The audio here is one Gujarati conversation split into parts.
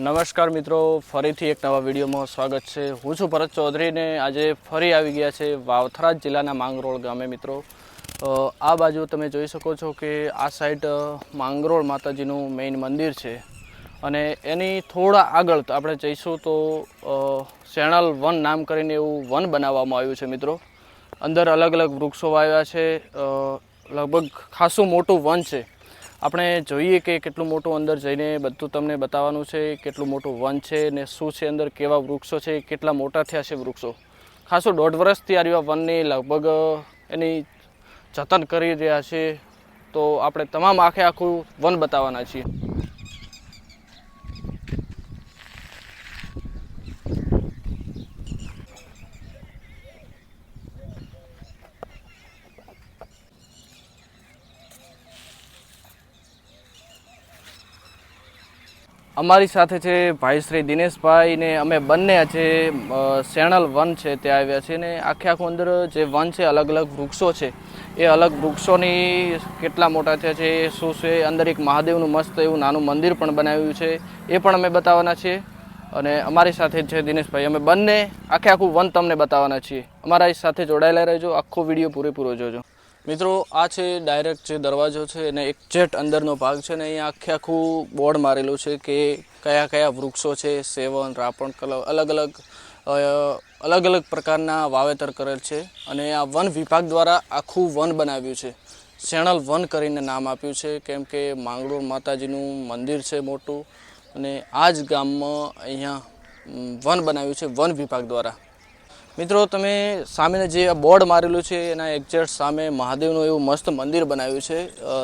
નમસ્કાર મિત્રો, ફરીથી એક નવા વિડીયોમાં સ્વાગત છે. હું છું ભરત ચૌધરીને આજે ફરી આવી ગયા છે વાવથરા જિલ્લાના માંગરોળ ગામે મિત્રો. આ બાજુ તમે જોઈ શકો છો કે આ સાઈડ માંગરોળ માતાજીનું મેઇન મંદિર છે. અને એની થોડા આગળ આપણે જઈશું તો સેણલ વન નામ કરીને એવું વન બનાવવામાં આવ્યું છે મિત્રો. અંદર અલગ અલગ વૃક્ષો વાવ્યા છે લગભગ ખાસું મોટું વન છે. આપણે જોઈએ કે કેટલું મોટું અંદર જઈને બધું તમને બતાવવાનું છે, કેટલું મોટું વન છે ને શું છે અંદર, કેવા વૃક્ષો છે, કેટલા મોટા થયા છે વૃક્ષો. ખાસો દોઢ વર્ષથી આ રહ્યા વનની લગભગ એની જતન કરી રહ્યા છે. તો આપણે તમામ આખે આખું વન બતાવવાના છીએ. અમારી સાથે છે ભાઈ શ્રી દિનેશભાઈ ને અમે બંને જે સેણલ વન છે ત્યાં આવ્યા છે ને આખે આખું અંદર જે વન છે અલગ અલગ વૃક્ષો છે, એ અલગ વૃક્ષોની કેટલા મોટા થયા છે શું છે, અંદર એક મહાદેવનું મસ્ત એવું નાનું મંદિર પણ બનાવ્યું છે, એ પણ અમે બતાવવાના છીએ. અને અમારી સાથે છે દિનેશભાઈ, અમે બંને આખે આખું વન તમને બતાવવાના છીએ. અમારા સાથે જોડાયેલા રહેજો, આખો વીડિયો પૂરેપૂરો જોજો. મિત્રો, આ છે ડાયરેક્ટ જે દરવાજો છે અને જેટ અંદરનો ભાગ છે ને અહીંયા આખે આખું બોર્ડ મારેલું છે કે કયા કયા વૃક્ષો છે, સેવન રાપણ કલર અલગ અલગ અલગ અલગ પ્રકારના વાવેતર કરેલ છે અને આ વન વિભાગ દ્વારા આખું વન બનાવ્યું છે. શેણલ વન કરીને નામ આપ્યું છે, કેમ કે માંગરોળ માતાજીનું મંદિર છે મોટું અને આ જ ગામમાં અહીંયા વન બનાવ્યું છે, વન વિભાગ દ્વારા. મિત્રો, તમે સામેને જે બોર્ડ મારેલું છે, એના એક્ઝેક્ટ સામે મહાદેવનું એવું મસ્ત મંદિર બનાવ્યું છે.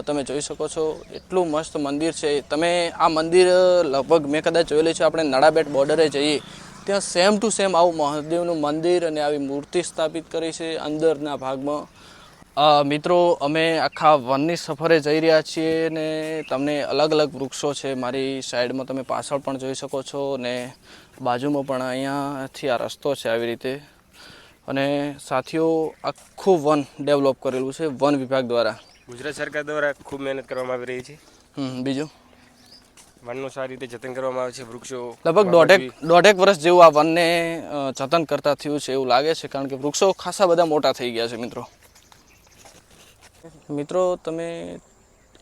તમે જોઈ શકો છો, એટલું મસ્ત મંદિર છે. તમે આ મંદિર લગભગ મેં કદાચ જોયેલું છે, આપણે નડાબેટ બોર્ડરે જઈએ, ત્યાં સેમ ટુ સેમ આવું મહાદેવનું મંદિર અને આવી મૂર્તિ સ્થાપિત કરી છે અંદરના ભાગમાં. મિત્રો, અમે આખા વનની સફરે જઈ રહ્યા છીએ ને તમને અલગ અલગ વૃક્ષો છે મારી સાઈડમાં. તમે પાછળ પણ જોઈ શકો છો ને બાજુમાં પણ અહીંયાથી આ રસ્તો છે આવી રીતે. અને સાથીઓ આખું વન ડેવલપ કરેલું છે વન વિભાગ દ્વારા. ગુજરાત સરકાર દ્વારા ખૂબ મહેનત કરવામાં આવી રહી છે. બીજું? વનનું સારી રીતે જતન કરવામાં આવે છે વૃક્ષો લગભગ દોઢેક દોઢેક વર્ષ જેવું આ વનને જતન કરતા થયું છે એવું લાગે છે કારણ કે વૃક્ષો ખાસા બધા મોટા થઈ ગયા છે મિત્રો. મિત્રો તમે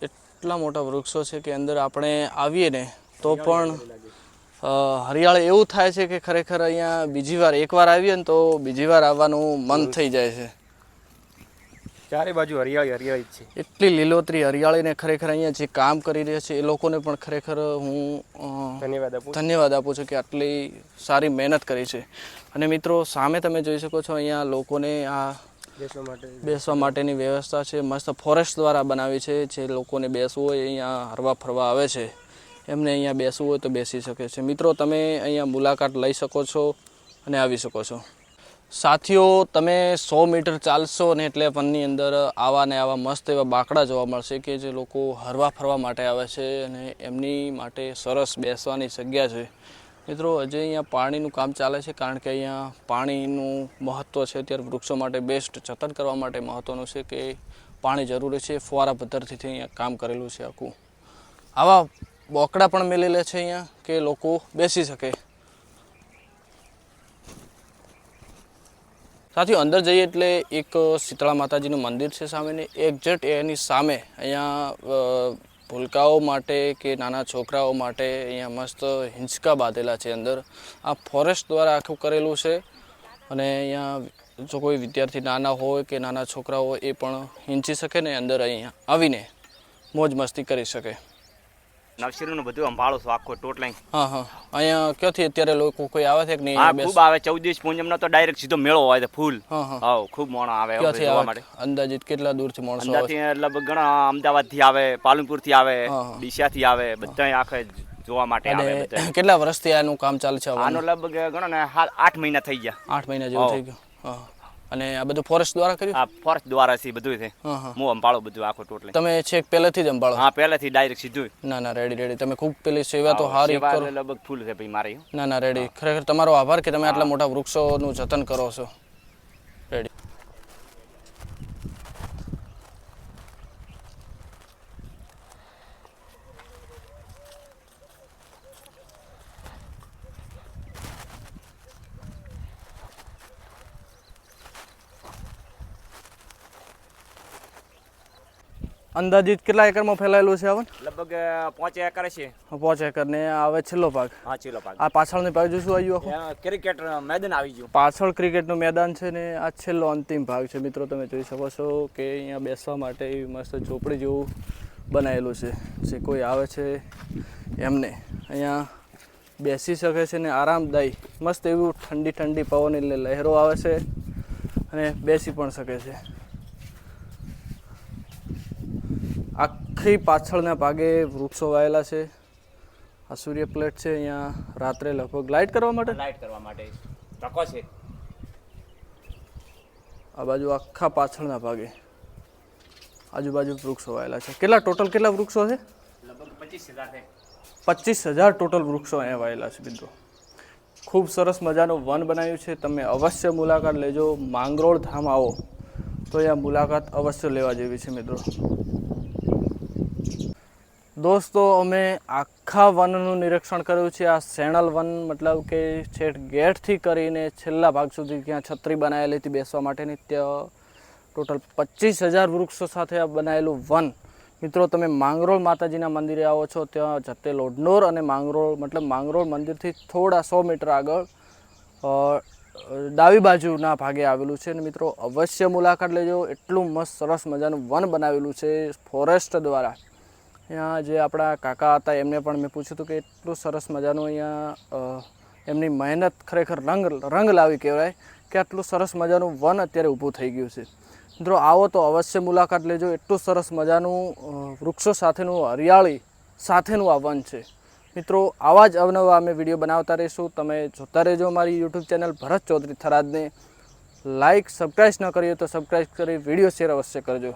એટલા મોટા વૃક્ષો છે કે અંદર આપણે આવીએ ને તો પણ હરિયાળી એવું થાય છે કે ખરેખર અહીંયા બીજી વાર એકવાર આવીએ ને તો બીજી વાર આવવાનું મન થઈ જાય છે. ચારે બાજુ હરિયાળી હરિયાળી છે. એટલી લીલોતરી હરિયાળીને ખરેખર અહીંયા જે કામ કરી રહ્યા છે એ લોકોને પણ ખરેખર હું ધન્યવાદ આપું ધન્યવાદ આપું છું કે આટલી સારી મહેનત કરી છે. અને મિત્રો સામે તમે જોઈ શકો છો અહીંયા લોકોને આ બેસવા માટે. બેસવા માટેની વ્યવસ્થા છે. મસ્ત ફોરેસ્ટ દ્વારા બનાવી છે. જે લોકોને બેસવું હોય અહીંયા હરવા ફરવા આવે છે. એમને અહીંયા બેસવું હોય તો બેસી શકે છે. મિત્રો, તમે અહીંયા મુલાકાત લઈ શકો છો અને આવી શકો છો. સાથીઓ, તમે સો મીટર ચાલશો ને એટલે વનની અંદર આવા ને આવા મસ્ત એવા બાકડા જોવા મળશે કે જે લોકો હરવા ફરવા માટે આવે છે અને એમની માટે સરસ બેસવાની જગ્યા છે. મિત્રો, હજી અહીંયા પાણીનું કામ ચાલે છે કારણ કે અહીંયા પાણીનું મહત્ત્વ છે. અત્યારે વૃક્ષો માટે બેસ્ટ જતન કરવા માટે મહત્ત્વનું છે કે પાણી જરૂરી છે. ફુવારા પદ્ધતિથી અહીંયા કામ કરેલું છે આખું. આવા બોકડા પણ મેલેલા છે અહીંયા, કે લોકો બેસી શકે. સાથીઓ, અંદર જઈએ એટલે એક શીતળા માતાજીનું મંદિર છે સામેને. એક્ઝેક્ટ એની સામે અહીંયા ભૂલકાઓ માટે કે નાના છોકરાઓ માટે અહીંયા મસ્ત હિંચકા બાંધેલા છે અંદર. આ ફોરેસ્ટ દ્વારા આખું કરેલું છે અને અહીંયા જો કોઈ વિદ્યાર્થી નાના હોય કે નાના છોકરાઓ એ પણ હિંચી શકે ને અંદર અહીંયા આવીને મોજ મસ્તી કરી શકે. નવશીરું બધું સંભાળું છું આખો ટોટલાઈ હા હા. અહીંયા ક્યાંથી અત્યારે લોકો કોઈ આવે છે કે નહીં? હા ખૂબ આવે. ચૌદ દિવસ પૂનમનો તો ડાયરેક્ટ સીધો મેળો હોય છે ફૂલ હા ખૂબ મોણો આવે ક્યાંથી જોવા માટે. અંદાજિત કેટલા દૂરથી માણસો આવે છે? અંદાજથી લગભગ ઘણા અમદાવાદથી આવે પાલનપુરથી આવે. ડીસા થી આવે બધા આખે જોવા માટે આવે બધા કેટલા વર્ષથી આનું કામ ચાલે છે આનો લગભગ ઘણો ને આઠ મહિના થઈ ગયા. આઠ મહિના જેવું થઈ ગયું. હા. અને આ બધું ફોરેસ્ટ દ્વારા કર્યું? આ ફોરેસ્ટ દ્વારા છે બધું છે. હા અંબાળો બધું આખો ટોટલ તમે છેક પહેલેથી જ અંબાળો? હા પહેલેથી ડાયરેક્ટ સીધું ના ના રેડી રેડી તમે ખૂબ પેલી સેવા તો હારી કરો. લગભગ ફૂલ છે ભાઈ મારી. ના ના રેડી ખરેખર તમારો આભાર કે તમે આટલા મોટા વૃક્ષોનું જતન કરો છો. અંદાજિત કેટલા એકરમાં ફેલાયેલું છે આવન? વન લગભગ પાંચ એકર છે. પાંચ એકર ને આવે છેલ્લો ભાગ? હા ચીલો પાક આ પાછળની બાજુ શું આવ્યું આખું? ક્રિકેટ મેદાન આવી ગયું. પાછળ ક્રિકેટનું મેદાન છે ને આ છેલ્લો અંતિમ ભાગ છે. મિત્રો તમે જોઈ શકો છો કે અહીંયા બેસવા માટે મસ્ત ઝોપડી જેવું બનાવેલું છે. જે કોઈ આવે છે એમને. અહીંયા બેસી શકે છે ને આરામદાયી મસ્ત એવું ઠંડી ઠંડી પવન એટલે લહેરો આવે છે અને બેસી પણ શકે છે. આખી પાછળના ભાગે વૃક્ષો વાયેલા છે. આ સૂર્ય પ્લેટ છે અહીંયા રાત્રે લગભગ લાઇટ કરવા માટે? લાઇટ કરવા માટે. તકો છે. આ બાજુ આખા પાછળના ભાગે આજુબાજુ વૃક્ષો વાયેલા છે. કેટલા ટોટલ કેટલા વૃક્ષો છે? લગભગ પચીસ હજાર છે. પચીસ હજાર ટોટલ વૃક્ષો અહીંયા વાયેલા છે મિત્રો. ખૂબ સરસ મજાનું વન બનાવ્યું છે. તમે અવશ્ય મુલાકાત લેજો. માંગરોળ ધામ આવો. તો અહીંયા મુલાકાત અવશ્ય લેવા જેવી છે મિત્રો. દોસ્તો, અમે આખા વનનું નિરીક્ષણ કર્યું છે. આ સેણલ વન મતલબ કે છેઠ ગેટથી કરીને છેલ્લા ભાગ સુધી ત્યાં છત્રી બનાવેલી હતી બેસવા માટેની. ત્યાં ટોટલ પચીસ હજાર વૃક્ષો સાથે આ બનાવેલું વન. મિત્રો, તમે માંગરોળ માતાજીના મંદિરે આવો છો, ત્યાં જતે લોડનોર અને માંગરોળ, મતલબ માંગરોળ મંદિરથી થોડા સો મીટર આગળ ડાબી બાજુના ભાગે આવેલું છે. અને મિત્રો, અવશ્ય મુલાકાત લેજો. એટલું મસ્ત સરસ મજાનું વન બનાવેલું છે ફોરેસ્ટ દ્વારા. અહીંયા જે આપણા કાકા હતા, એમને પણ મેં પૂછ્યું હતું કે એટલું સરસ મજાનું અહીંયા એમની મહેનત ખરેખર રંગ રંગ લાવી કહેવાય કે આટલું સરસ મજાનું વન અત્યારે ઊભું થઈ ગયું છે. મિત્રો, આવો તો અવશ્ય મુલાકાત લેજો. એટલું સરસ મજાનું વૃક્ષો સાથેનું હરિયાળી સાથેનું આ વન છે. મિત્રો, આવા જ અવનવા અમે વીડિયો બનાવતા રહીશું. તમે જોતા રહેજો મારી યુટ્યુબ ચેનલ ભરત ચૌધરી થરાદને. લાઇક સબસ્ક્રાઈબ ન કરીએ તો સબસ્ક્રાઈબ કરી, વીડિયો શેર અવશ્ય કરજો.